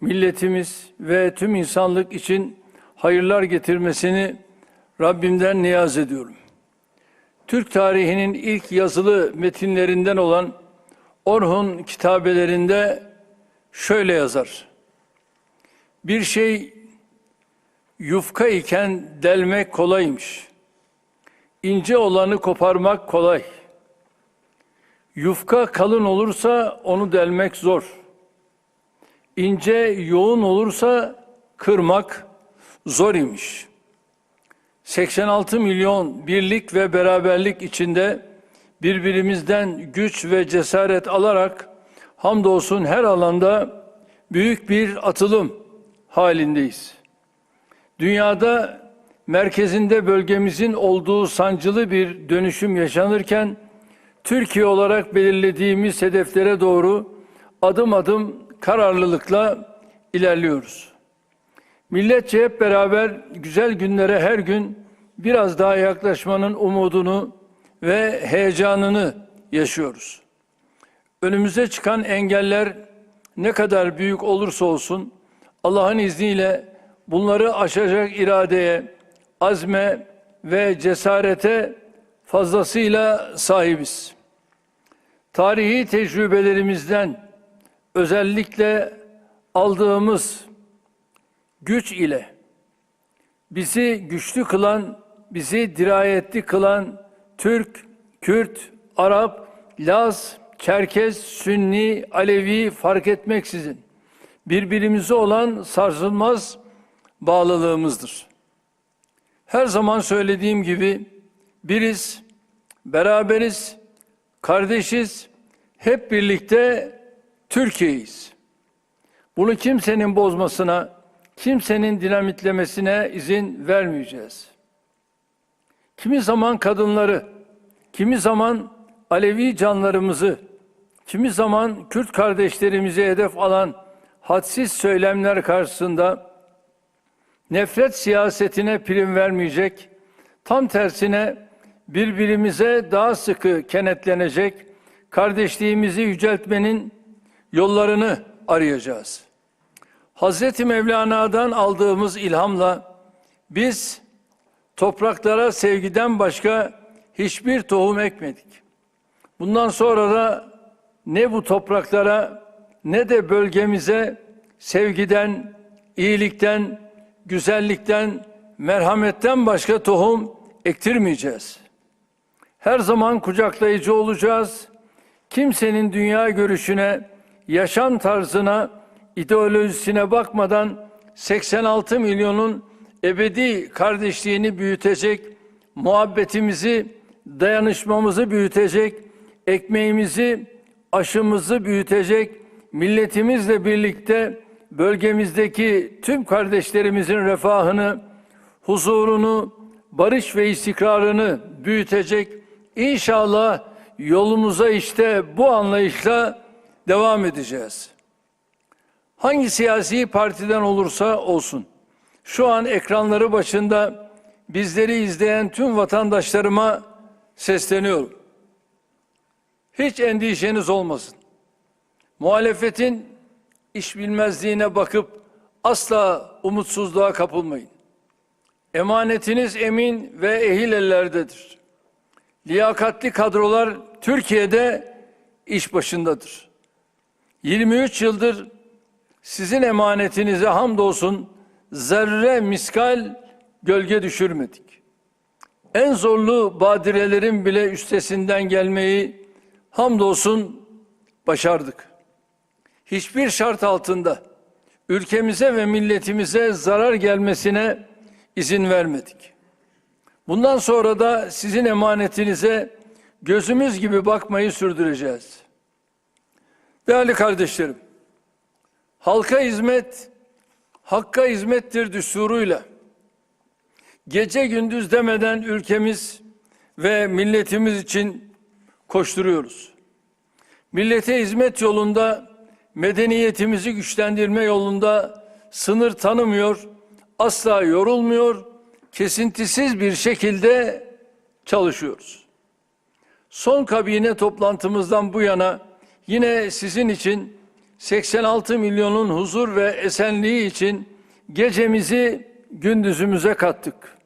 milletimiz ve tüm insanlık için hayırlar getirmesini Rabbimden niyaz ediyorum. Türk tarihinin ilk yazılı metinlerinden olan Orhun kitabelerinde şöyle yazar. Bir şey yufka iken delmek kolaymış. İnce olanı koparmak kolay. Yufka kalın olursa onu delmek zor. İnce yoğun olursa kırmak zor imiş. 86 milyon birlik ve beraberlik içinde birbirimizden güç ve cesaret alarak hamdolsun her alanda büyük bir atılım halindeyiz. Dünyada merkezinde bölgemizin olduğu sancılı bir dönüşüm yaşanırken Türkiye olarak belirlediğimiz hedeflere doğru adım adım kararlılıkla ilerliyoruz. Milletçe hep beraber güzel günlere her gün biraz daha yaklaşmanın umudunu ve heyecanını yaşıyoruz. Önümüze çıkan engeller ne kadar büyük olursa olsun Allah'ın izniyle bunları aşacak iradeye, azme ve cesarete fazlasıyla sahibiz. Tarihi tecrübelerimizden özellikle aldığımız güç ile bizi güçlü kılan, bizi dirayetli kılan Türk, Kürt, Arap, Laz, Çerkez, Sünni, Alevi fark etmeksizin birbirimize olan sarsılmaz bağlılığımızdır. Her zaman söylediğim gibi biriz, beraberiz, kardeşiz, hep birlikte Türkiye'yiz. Bunu kimsenin bozmasına, kimsenin dinamitlemesine izin vermeyeceğiz. Kimi zaman kadınları, kimi zaman Alevi canlarımızı, kimi zaman Kürt kardeşlerimizi hedef alan hadsiz söylemler karşısında nefret siyasetine prim vermeyecek, tam tersine birbirimize daha sıkı kenetlenecek, kardeşliğimizi yüceltmenin yollarını arayacağız. Hazreti Mevlana'dan aldığımız ilhamla biz topraklara sevgiden başka hiçbir tohum ekmedik. Bundan sonra da ne bu topraklara ne de bölgemize sevgiden, iyilikten, güzellikten, merhametten başka tohum ektirmeyeceğiz. Her zaman kucaklayıcı olacağız. Kimsenin dünya görüşüne, yaşam tarzına, ideolojisine bakmadan 86 milyonun ebedi kardeşliğini büyütecek, muhabbetimizi, dayanışmamızı büyütecek, ekmeğimizi, aşımızı büyütecek, milletimizle birlikte bölgemizdeki tüm kardeşlerimizin refahını, huzurunu, barış ve istikrarını büyütecek. İnşallah yolumuza işte bu anlayışla devam edeceğiz. Hangi siyasi partiden olursa olsun, şu an ekranları başında bizleri izleyen tüm vatandaşlarıma sesleniyorum. Hiç endişeniz olmasın. Muhalefetin iş bilmezliğine bakıp asla umutsuzluğa kapılmayın. Emanetiniz emin ve ehil ellerdedir. Liyakatli kadrolar Türkiye'de iş başındadır. 23 yıldır sizin emanetinize hamdolsun zerre miskal gölge düşürmedik. En zorlu badirelerin bile üstesinden gelmeyi hamdolsun başardık. Hiçbir şart altında ülkemize ve milletimize zarar gelmesine izin vermedik. Bundan sonra da sizin emanetinize gözümüz gibi bakmayı sürdüreceğiz. Değerli kardeşlerim, halka hizmet, hakka hizmettir düsturuyla gece gündüz demeden ülkemiz ve milletimiz için koşturuyoruz. Millete hizmet yolunda, medeniyetimizi güçlendirme yolunda sınır tanımıyor, asla yorulmuyor, kesintisiz bir şekilde çalışıyoruz. Son kabine toplantımızdan bu yana yine sizin için 86 milyonun huzur ve esenliği için gecemizi gündüzümüze kattık.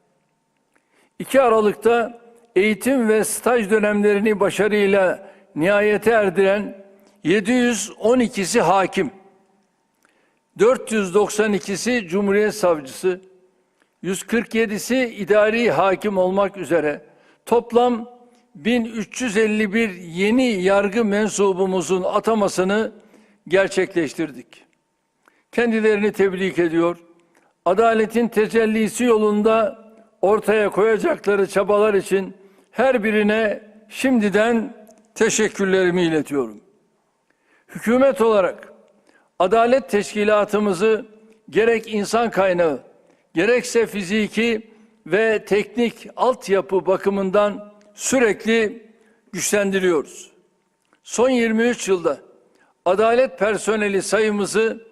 2 Aralık'ta eğitim ve staj dönemlerini başarıyla nihayete erdiren 712'si hakim, 492'si Cumhuriyet Savcısı, 147'si idari hakim olmak üzere toplam 1351 yeni yargı mensubumuzun atamasını gerçekleştirdik. Kendilerini tebrik ediyor. Adaletin tecellisi yolunda ortaya koyacakları çabalar için her birine şimdiden teşekkürlerimi iletiyorum. Hükümet olarak adalet teşkilatımızı gerek insan kaynağı gerekse fiziki ve teknik altyapı bakımından sürekli güçlendiriyoruz. Son 23 yılda adalet personeli sayımızı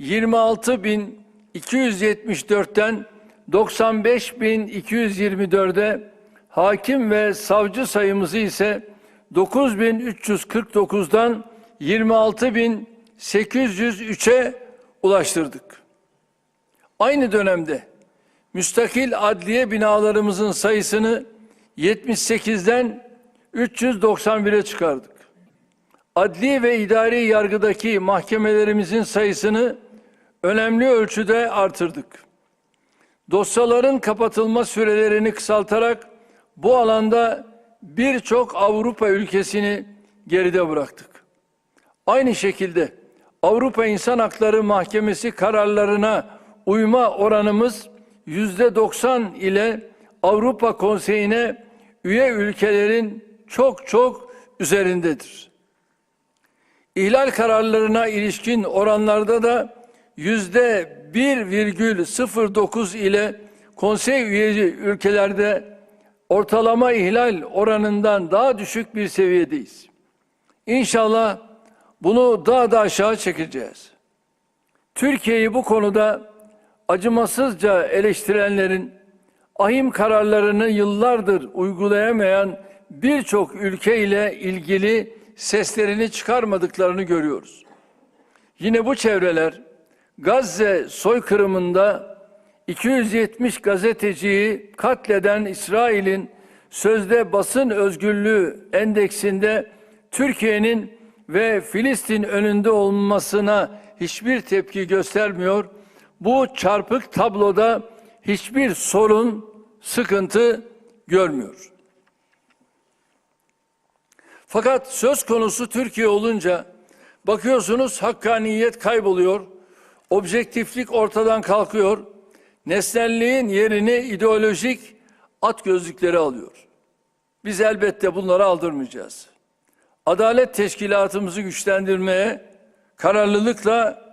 26.274'ten 95.224'e, hakim ve savcı sayımızı ise 9.349'dan 26.803'e ulaştırdık. Aynı dönemde müstakil adliye binalarımızın sayısını 78'den 391'e çıkardık. Adli ve idari yargıdaki mahkemelerimizin sayısını önemli ölçüde artırdık. Dosyaların kapatılma sürelerini kısaltarak bu alanda birçok Avrupa ülkesini geride bıraktık. Aynı şekilde Avrupa İnsan Hakları Mahkemesi kararlarına uyma oranımız yüzde 90 ile Avrupa Konseyi'ne üye ülkelerin çok çok üzerindedir. İhlal kararlarına ilişkin oranlarda da yüzde 1,09 ile konsey üyeci ülkelerde ortalama ihlal oranından daha düşük bir seviyedeyiz. İnşallah bunu daha da aşağı çekeceğiz. Türkiye'yi bu konuda acımasızca eleştirenlerin ahim kararlarını yıllardır uygulayamayan birçok ülke ile ilgili seslerini çıkarmadıklarını görüyoruz. Yine bu çevreler Gazze soykırımında 270 gazeteciyi katleden İsrail'in sözde basın özgürlüğü endeksinde Türkiye'nin ve Filistin önünde olmasına hiçbir tepki göstermiyor. Bu çarpık tabloda hiçbir sorun, sıkıntı görmüyor. Fakat söz konusu Türkiye olunca bakıyorsunuz hakkaniyet kayboluyor, objektiflik ortadan kalkıyor, nesnelliğin yerini ideolojik at gözlükleri alıyor. Biz elbette bunları aldırmayacağız. Adalet teşkilatımızı güçlendirmeye kararlılıkla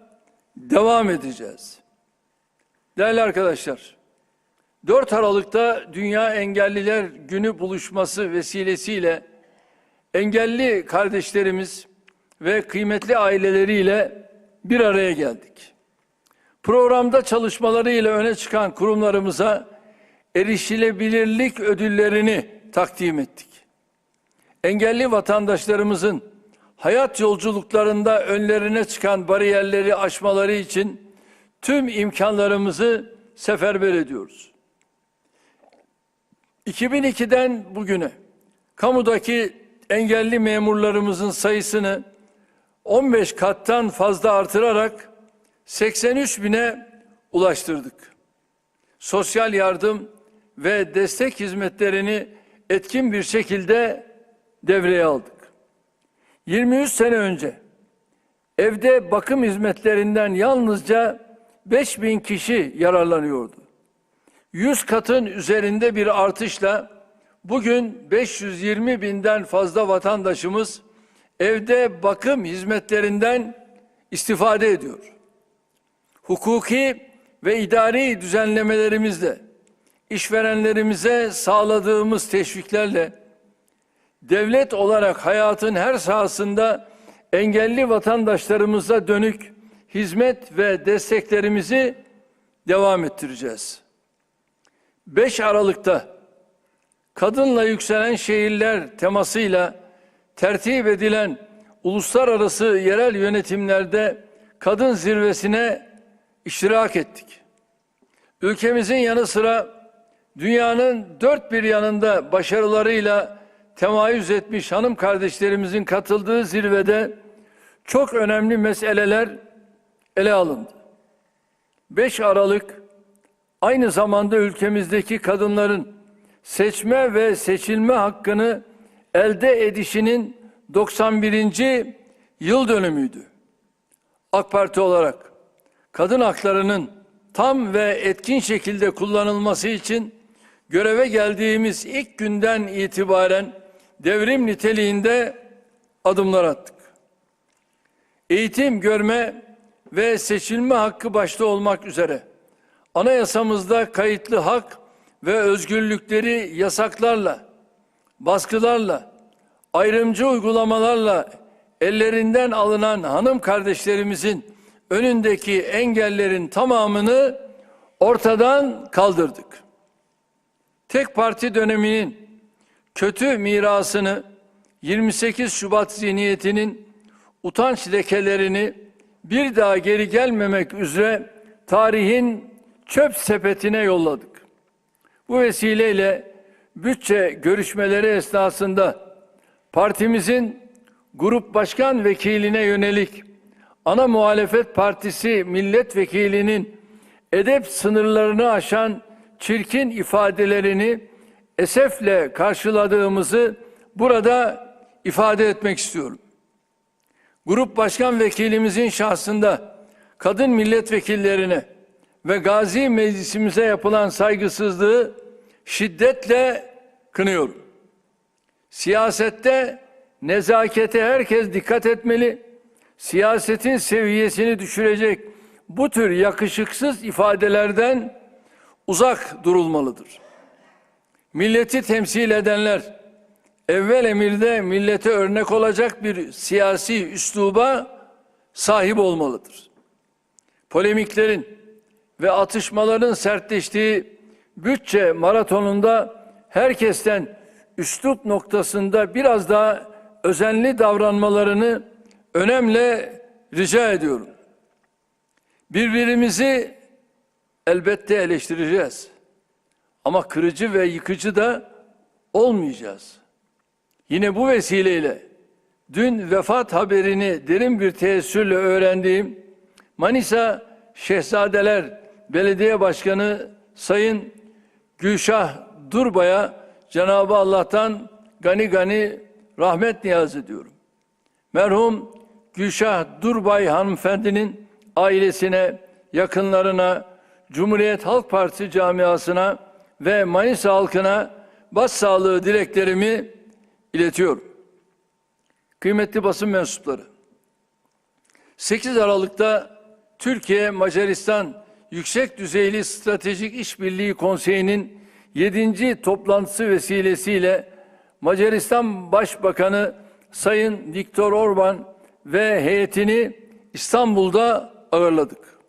devam edeceğiz. Değerli arkadaşlar, 4 Aralık'ta Dünya Engelliler Günü buluşması vesilesiyle engelli kardeşlerimiz ve kıymetli aileleriyle bir araya geldik. Programda çalışmalarıyla öne çıkan kurumlarımıza erişilebilirlik ödüllerini takdim ettik. Engelli vatandaşlarımızın hayat yolculuklarında önlerine çıkan bariyerleri aşmaları için tüm imkanlarımızı seferber ediyoruz. 2002'den bugüne kamudaki engelli memurlarımızın sayısını 15 kattan fazla artırarak 83 bine ulaştırdık. Sosyal yardım ve destek hizmetlerini etkin bir şekilde devreye aldık. 23 sene önce evde bakım hizmetlerinden yalnızca 5000 kişi yararlanıyordu. 100 katın üzerinde bir artışla bugün 520 binden fazla vatandaşımız evde bakım hizmetlerinden istifade ediyor. Hukuki ve idari düzenlemelerimizle işverenlerimize sağladığımız teşviklerle devlet olarak hayatın her sahasında engelli vatandaşlarımıza dönük hizmet ve desteklerimizi devam ettireceğiz. 5 Aralık'ta kadınla yükselen şehirler temasıyla tertip edilen uluslararası yerel yönetimlerde kadın zirvesine iştirak ettik. Ülkemizin yanı sıra dünyanın dört bir yanında başarılarıyla temayüz etmiş hanım kardeşlerimizin katıldığı zirvede çok önemli meseleler ele alındı. 5 Aralık aynı zamanda ülkemizdeki kadınların seçme ve seçilme hakkını elde edişinin 91. yıl dönümüydü. AK Parti olarak kadın haklarının tam ve etkin şekilde kullanılması için göreve geldiğimiz ilk günden itibaren devrim niteliğinde adımlar attık. Eğitim, görme ve seçilme hakkı başta olmak üzere anayasamızda kayıtlı hak ve özgürlükleri yasaklarla, baskılarla, ayrımcı uygulamalarla ellerinden alınan hanım kardeşlerimizin önündeki engellerin tamamını ortadan kaldırdık. Tek parti döneminin kötü mirasını 28 Şubat zihniyetinin utanç lekelerini bir daha geri gelmemek üzere tarihin çöp sepetine yolladık. Bu vesileyle bütçe görüşmeleri esnasında partimizin grup başkan vekiline yönelik ana muhalefet partisi milletvekilinin edep sınırlarını aşan çirkin ifadelerini esefle karşıladığımızı burada ifade etmek istiyorum. Grup başkan vekilimizin şahsında kadın milletvekillerine ve Gazi Meclisimize yapılan saygısızlığı şiddetle kınıyorum. Siyasette nezakete herkes dikkat etmeli. Siyasetin seviyesini düşürecek bu tür yakışıksız ifadelerden uzak durulmalıdır. Milleti temsil edenler evvel emirde millete örnek olacak bir siyasi üsluba sahip olmalıdır. Polemiklerin ve atışmaların sertleştiği bütçe maratonunda herkesten üslup noktasında biraz daha özenli davranmalarını önemli rica ediyorum. Birbirimizi elbette eleştireceğiz. Ama kırıcı ve yıkıcı da olmayacağız. Yine bu vesileyle dün vefat haberini derin bir teessürle öğrendiğim Manisa Şehzadeler Belediye Başkanı Sayın Gülşah Durbay'a Cenab-ı Allah'tan gani gani rahmet niyaz ediyorum. Merhum Gülşah Durbay hanımefendinin ailesine, yakınlarına, Cumhuriyet Halk Partisi camiasına ve Manisa halkına başsağlığı dileklerimi iletiyorum. Kıymetli basın mensupları, 8 Aralık'ta Türkiye Macaristan Yüksek Düzeyli Stratejik İşbirliği Konseyi'nin 7. toplantısı vesilesiyle Macaristan Başbakanı Sayın Viktor Orban ve heyetini İstanbul'da ağırladık.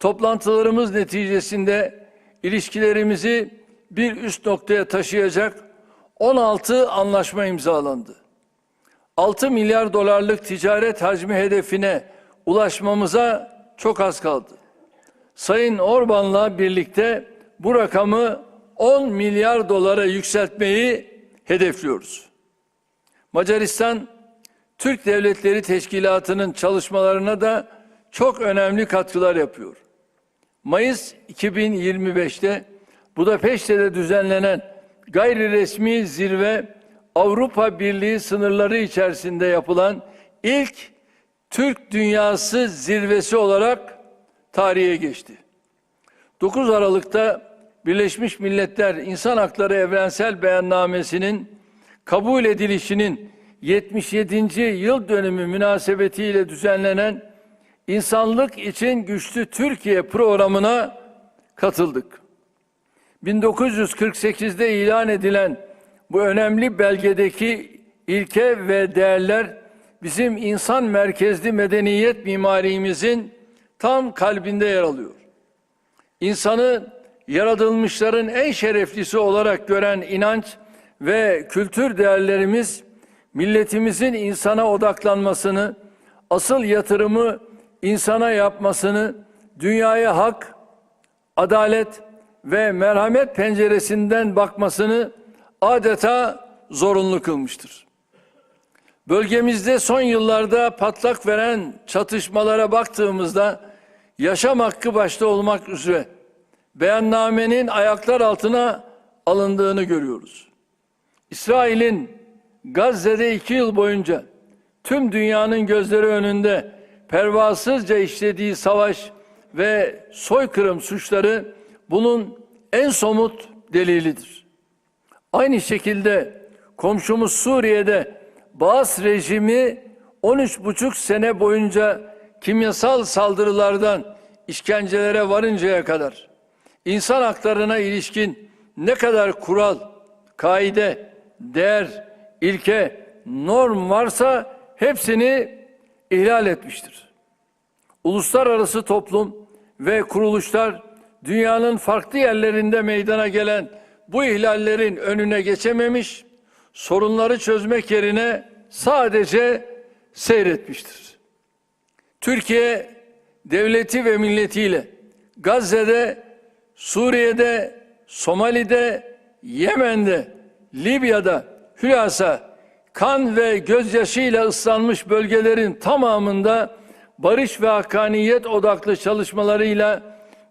Toplantılarımız neticesinde ilişkilerimizi bir üst noktaya taşıyacak 16 anlaşma imzalandı. 6 milyar dolarlık ticaret hacmi hedefine ulaşmamıza çok az kaldı. Sayın Orban'la birlikte bu rakamı 10 milyar dolara yükseltmeyi hedefliyoruz. Macaristan Türk Devletleri Teşkilatı'nın çalışmalarına da çok önemli katkılar yapıyor. Mayıs 2025'te Budapeşte'de düzenlenen gayri resmi zirve Avrupa Birliği sınırları içerisinde yapılan ilk Türk Dünyası zirvesi olarak tarihe geçti. 9 Aralık'ta Birleşmiş Milletler İnsan Hakları Evrensel Beyannamesi'nin kabul edilişinin 77. yıl dönümü münasebetiyle düzenlenen İnsanlık için Güçlü Türkiye programına katıldık. 1948'de ilan edilen bu önemli belgedeki ilke ve değerler bizim insan merkezli medeniyet mimarimizin tam kalbinde yer alıyor. İnsanı yaratılmışların en şereflisi olarak gören inanç ve kültür değerlerimiz milletimizin insana odaklanmasını, asıl yatırımı insana yapmasını, dünyaya hak, adalet ve merhamet penceresinden bakmasını adeta zorunlu kılmıştır. Bölgemizde son yıllarda patlak veren çatışmalara baktığımızda yaşam hakkı başta olmak üzere beyannamenin ayaklar altına alındığını görüyoruz. İsrail'in Gazze'de iki yıl boyunca tüm dünyanın gözleri önünde pervasızca işlediği savaş ve soykırım suçları bunun en somut delilidir. Aynı şekilde komşumuz Suriye'de Baas rejimi 13,5 sene boyunca kimyasal saldırılardan işkencelere varıncaya kadar insan haklarına ilişkin ne kadar kural, kaide, değer, ilke, norm varsa hepsini ihlal etmiştir. Uluslararası toplum ve kuruluşlar dünyanın farklı yerlerinde meydana gelen bu ihlallerin önüne geçememiş, sorunları çözmek yerine sadece seyretmiştir. Türkiye devleti ve milletiyle Gazze'de, Suriye'de, Somali'de, Yemen'de, Libya'da hülasa kan ve gözyaşıyla ıslanmış bölgelerin tamamında barış ve hakkaniyet odaklı çalışmalarıyla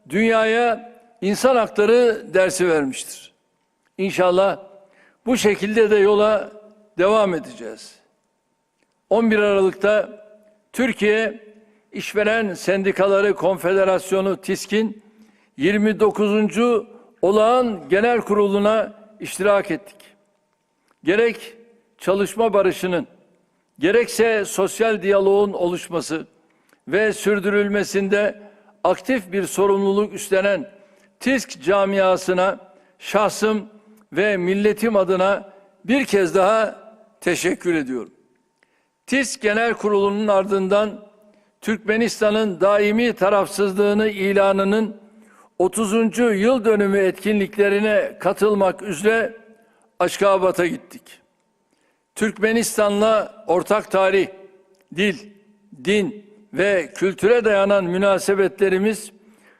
dünyaya insan hakları dersi vermiştir. İnşallah bu şekilde de yola devam edeceğiz. 11 Aralık'ta Türkiye İşveren Sendikaları Konfederasyonu TİSK'in 29. olağan genel kuruluna iştirak ettik. Gerek çalışma barışının, gerekse sosyal diyaloğun oluşması ve sürdürülmesinde aktif bir sorumluluk üstlenen TİSK camiasına şahsım ve milletim adına bir kez daha teşekkür ediyorum. TİSK Genel Kurulu'nun ardından Türkmenistan'ın daimi tarafsızlığını ilanının 30. yıl dönümü etkinliklerine katılmak üzere Aşkabat'a gittik. Türkmenistan'la ortak tarih, dil, din ve kültüre dayanan münasebetlerimiz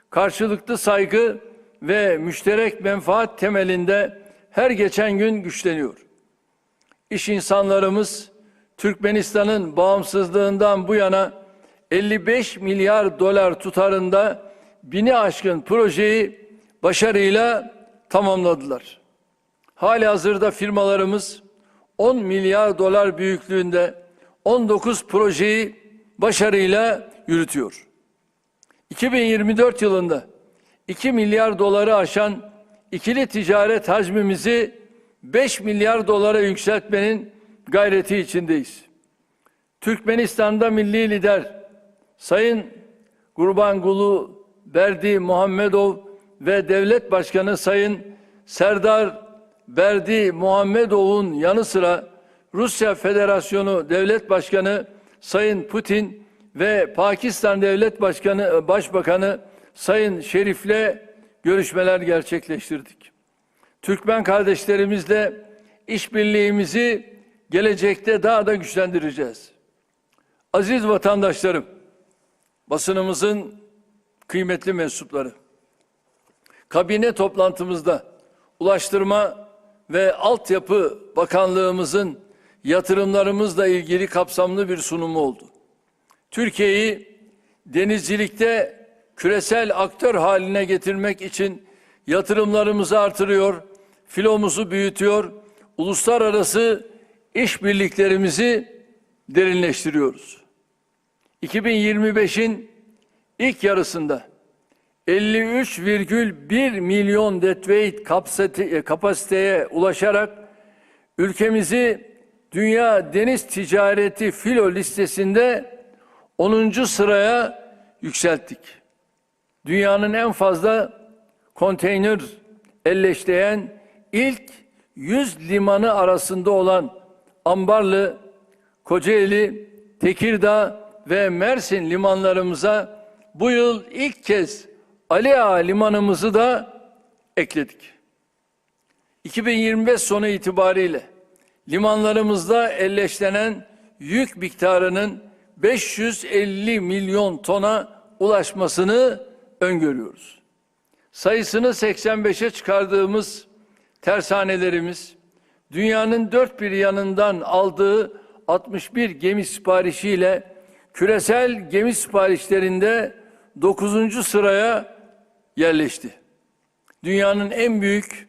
karşılıklı saygı ve müşterek menfaat temelinde her geçen gün güçleniyor. İş insanlarımız Türkmenistan'ın bağımsızlığından bu yana 55 milyar dolar tutarında bini aşkın projeyi başarıyla tamamladılar. Hali hazırda firmalarımız 10 milyar dolar büyüklüğünde 19 projeyi başarıyla yürütüyor. 2024 yılında 2 milyar doları aşan ikili ticaret hacmimizi 5 milyar dolara yükseltmenin gayreti içindeyiz. Türkmenistan'da milli lider Sayın Gurbanguly Berdi Muhammedov ve Devlet Başkanı Sayın Serdar Berdi Muhammedov'un yanı sıra Rusya Federasyonu Devlet Başkanı Sayın Putin ve Pakistan Devlet Başkanı Başbakanı Sayın Şerif'le görüşmeler gerçekleştirdik. Türkmen kardeşlerimizle işbirliğimizi gelecekte daha da güçlendireceğiz. Aziz vatandaşlarım, basınımızın kıymetli mensupları, kabine toplantımızda Ulaştırma ve Altyapı Bakanlığımızın yatırımlarımızla ilgili kapsamlı bir sunumu oldu. Türkiye'yi denizcilikte küresel aktör haline getirmek için yatırımlarımızı artırıyor, filomuzu büyütüyor, uluslararası işbirliklerimizi derinleştiriyoruz. 2025'in ilk yarısında 53,1 milyon deadweight kapasiteye ulaşarak ülkemizi Dünya Deniz Ticareti Filo listesinde 10. sıraya yükselttik. Dünyanın en fazla konteyner elleşleyen ilk 100 limanı arasında olan Ambarlı, Kocaeli, Tekirdağ ve Mersin limanlarımıza bu yıl ilk kez Ali Ağa limanımızı da ekledik. 2025 sonu itibariyle limanlarımızda elleşlenen yük miktarının 550 milyon tona ulaşmasını öngörüyoruz. Sayısını 85'e çıkardığımız tersanelerimiz, dünyanın dört bir yanından aldığı 61 gemi siparişiyle küresel gemi siparişlerinde 9. sıraya yerleşti. Dünyanın en büyük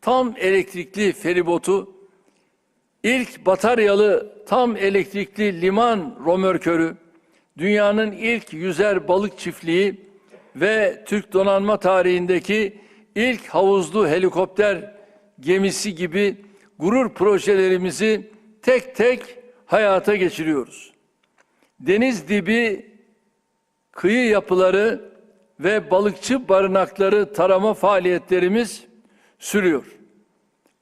tam elektrikli feribotu, ilk bataryalı tam elektrikli liman romörkörü, dünyanın ilk yüzer balık çiftliği ve Türk donanma tarihindeki ilk havuzlu helikopter gemisi gibi gurur projelerimizi tek tek hayata geçiriyoruz. Deniz dibi kıyı yapıları ve balıkçı barınakları tarama faaliyetlerimiz sürüyor.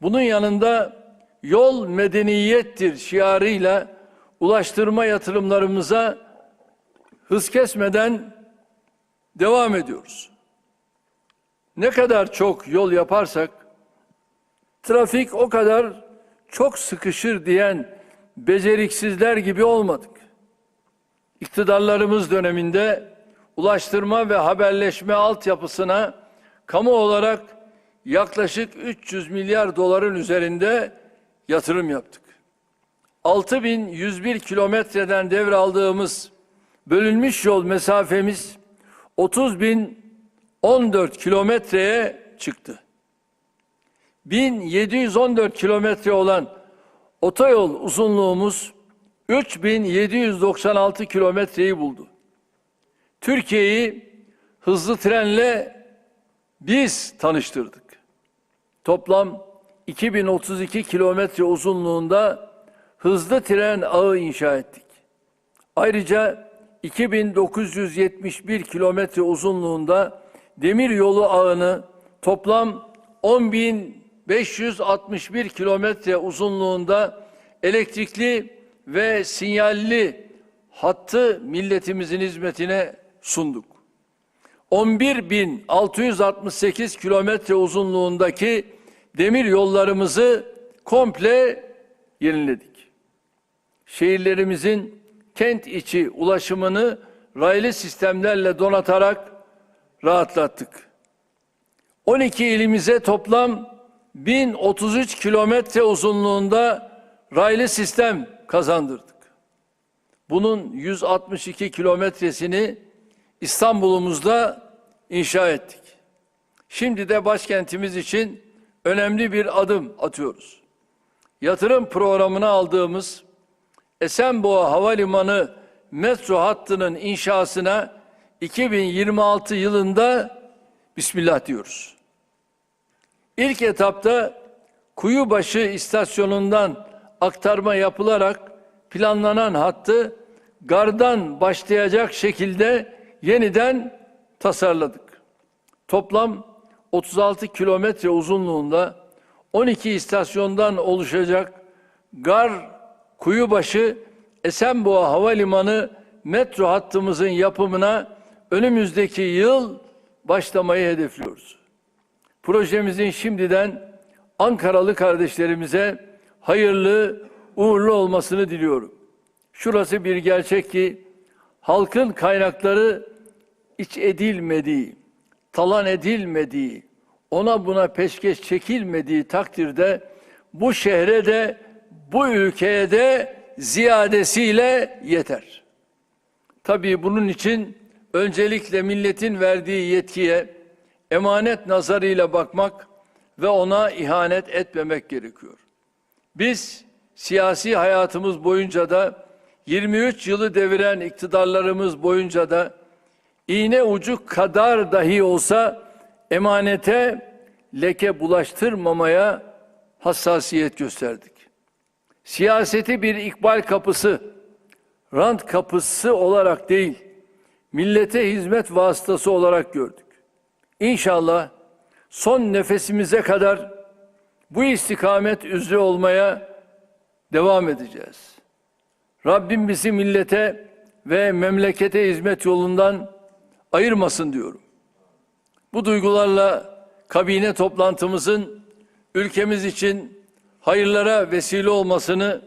Bunun yanında yol medeniyettir şiarıyla ulaştırma yatırımlarımıza hız kesmeden devam ediyoruz. Ne kadar çok yol yaparsak trafik o kadar çok sıkışır diyen beceriksizler gibi olmadık. İktidarlarımız döneminde ulaştırma ve haberleşme altyapısına kamu olarak yaklaşık 300 milyar doların üzerinde yatırım yaptık. 6101 kilometreden devraldığımız bölünmüş yol mesafemiz 30 bin 14 kilometreye çıktı. 1714 kilometre olan otoyol uzunluğumuz 3796 kilometreyi buldu. Türkiye'yi hızlı trenle biz tanıştırdık. Toplam 2032 kilometre uzunluğunda hızlı tren ağı inşa ettik. Ayrıca 2971 kilometre uzunluğunda demir yolu ağını toplam 10.561 kilometre uzunluğunda elektrikli ve sinyalli hattı milletimizin hizmetine sunduk. 11.668 kilometre uzunluğundaki demir yollarımızı komple yeniledik. Şehirlerimizin kent içi ulaşımını raylı sistemlerle donatarak rahatlattık. 12 ilimize toplam 1033 kilometre uzunluğunda raylı sistem kazandırdık. Bunun 162 kilometresini İstanbul'umuzda inşa ettik. Şimdi de başkentimiz için önemli bir adım atıyoruz. Yatırım programına aldığımız Esenboğa Havalimanı metro hattının inşasına 2026 yılında Bismillah diyoruz. İlk etapta Kuyubaşı istasyonundan aktarma yapılarak planlanan hattı gardan başlayacak şekilde yeniden tasarladık. Toplam 36 kilometre uzunluğunda 12 istasyondan oluşacak gar Kuyubaşı Esenboğa Havalimanı metro hattımızın yapımına önümüzdeki yıl başlamayı hedefliyoruz. Projemizin şimdiden Ankaralı kardeşlerimize hayırlı, uğurlu olmasını diliyorum. Şurası bir gerçek ki halkın kaynakları iç edilmediği, talan edilmediği, ona buna peşkeş çekilmediği takdirde bu şehre de bu ülkeye de ziyadesiyle yeter. Tabii bunun için öncelikle milletin verdiği yetkiye emanet nazarıyla bakmak ve ona ihanet etmemek gerekiyor. Biz siyasi hayatımız boyunca da 23 yılı deviren iktidarlarımız boyunca da iğne ucu kadar dahi olsa emanete leke bulaştırmamaya hassasiyet gösterdik. Siyaseti bir ikbal kapısı, rant kapısı olarak değil, millete hizmet vasıtası olarak gördük. İnşallah son nefesimize kadar bu istikamet üzere olmaya devam edeceğiz. Rabbim bizi millete ve memlekete hizmet yolundan ayırmasın diyorum. Bu duygularla kabine toplantımızın ülkemiz için hayırlara vesile olmasını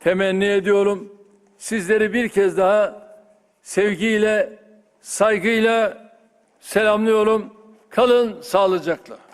temenni ediyorum. Sizleri bir kez daha sevgiyle, saygıyla selamlıyorum. Kalın sağlıcakla.